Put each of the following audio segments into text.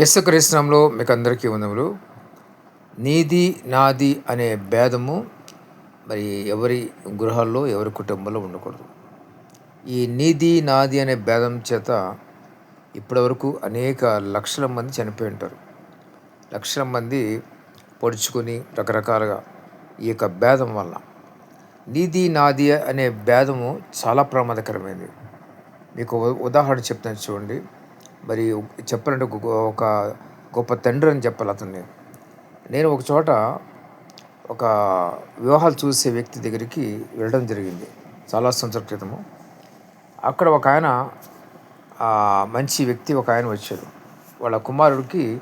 యేసుక్రీస్తునంలో మీకు అందరికీ వందములు నీది నాది అనే భేదము మరి ఎవరి గృహాల్లో ఎవరి కుటుంబంలో ఉండకూడదు. ఈ నీది నాది అనే భేదం చేత ఇప్పటివరకు అనేక లక్షల మంది చనిపోయి ఉంటారు. లక్షల మంది పొడుచుకొని రకరకాలుగా ఈ యొక్క భేదం వల్ల. నీది నాది అనే భేదము చాలా ప్రమాదకరమైనది. మీకు ఉదాహరణ చెప్తాను చూడండి. మరి చెప్పాలంటే ఒక గొప్ప తండ్రి అని చెప్పాలి అతన్ని. నేను ఒక చోట ఒక వివాహాలు చూసే వ్యక్తి దగ్గరికి వెళ్ళడం జరిగింది. చాలా సంవత్సరాల క్రితము. అక్కడ ఒక ఆయన మంచి వ్యక్తి ఒక ఆయన వచ్చాడు వాళ్ళ కుమారుడికి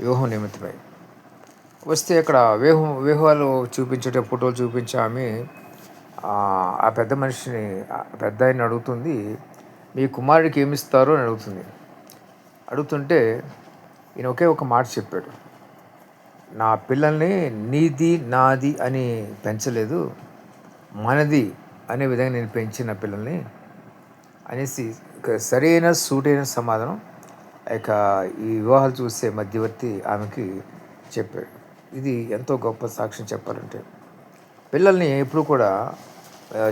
వివాహం నిమిత్తమై. వస్తే అక్కడ వివాహం వివాహాలు చూపించే ఫోటోలు చూపించే ఆమె ఆ పెద్ద మనిషిని పెద్ద ఆయన అడుగుతుంది మీ కుమారుడికి ఏమిస్తారు అని అడుగుతుంది. అడుగుతుంటే ఈయన ఒకే ఒక మాట చెప్పాడు. నా పిల్లల్ని నీది నాది అని పెంచలేదు మనది అనే విధంగా నేను పెంచిన పిల్లల్ని అనేసి సరైన సూటైన సమాధానం ఇక ఈ వివాహాలు చూసే మధ్యవర్తి ఆమెకి చెప్పాడు. ఇది ఎంతో గొప్ప సాక్ష్యం చెప్పాలంటే. పిల్లల్ని ఎప్పుడు కూడా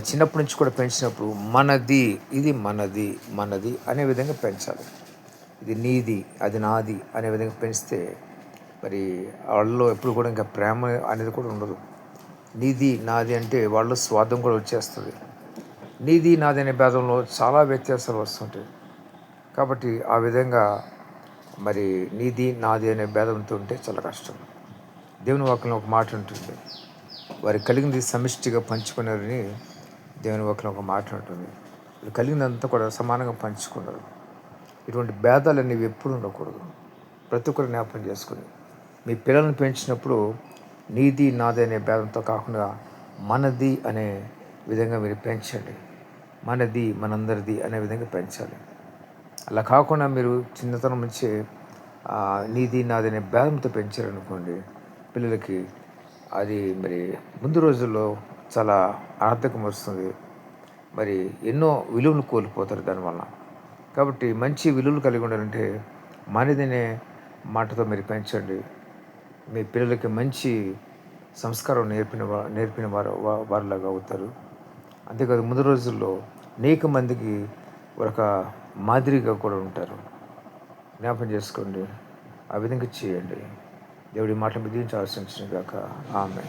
చిన్నప్పటి నుంచి కూడా పెంచినప్పుడు మనది ఇది మనది మనది అనే విధంగా పెంచాలి. ఇది నీది అది నాది అనే విధంగా పెంచితే మరి వాళ్ళలో ఎప్పుడు కూడా ఇంకా ప్రేమ అనేది కూడా ఉండదు. నీది నాది అంటే వాళ్ళు స్వార్థం కూడా వచ్చేస్తుంది. నీది నాది అనే భేదంలో చాలా వ్యత్యాసాలు వస్తుంటాయి. కాబట్టి ఆ విధంగా మరి నీది నాది అనే భేదంతో ఉంటే చాలా కష్టం. దేవుని వాక్యంలో ఒక మాట ఉంటుంది. వారి కలిగింది సమిష్టిగా పంచుకున్నారని దేవుని వాక్యంలో ఒక మాట ఉంటుంది. కలిగిందంతా కూడా సమానంగా పంచుకున్నారు. ఇటువంటి భేదాలు అనేవి ఎప్పుడు ఉండకూడదు. ప్రతి ఒక్కరు జ్ఞాపకం చేసుకుని. మీ పిల్లల్ని పెంచినప్పుడు నీది నాది అనే భేదంతో కాకుండా మనది అనే విధంగా మీరు పెంచండి. మనది మనందరిది అనే విధంగా పెంచాలి. అలా కాకుండా మీరు చిన్నతనం నుంచే నీది నాది అనే భేదంతో పెంచారనుకోండి పిల్లలకి అది మరి ముందు రోజుల్లో చాలా ఆర్థికం వస్తుంది. మరి ఎన్నో విలువలు కోల్పోతారు దానివల్ల కాబట్టి మంచి విలువలు కలిగి ఉండాలంటే మనదినే మాటతో మీరు పెంచండి. మీ పిల్లలకి మంచి సంస్కారం నేర్పిన నేర్పిన వారు వారిలాగా అవుతారు. అంతేకాదు ముందు రోజుల్లో అనేక మందికి ఒక మాదిరిగా కూడా ఉంటారు. జ్ఞాపం చేసుకోండి. ఆ విధంగా చేయండి. దేవుడి మాటలు మీద ఆశించిన కాక ఆమె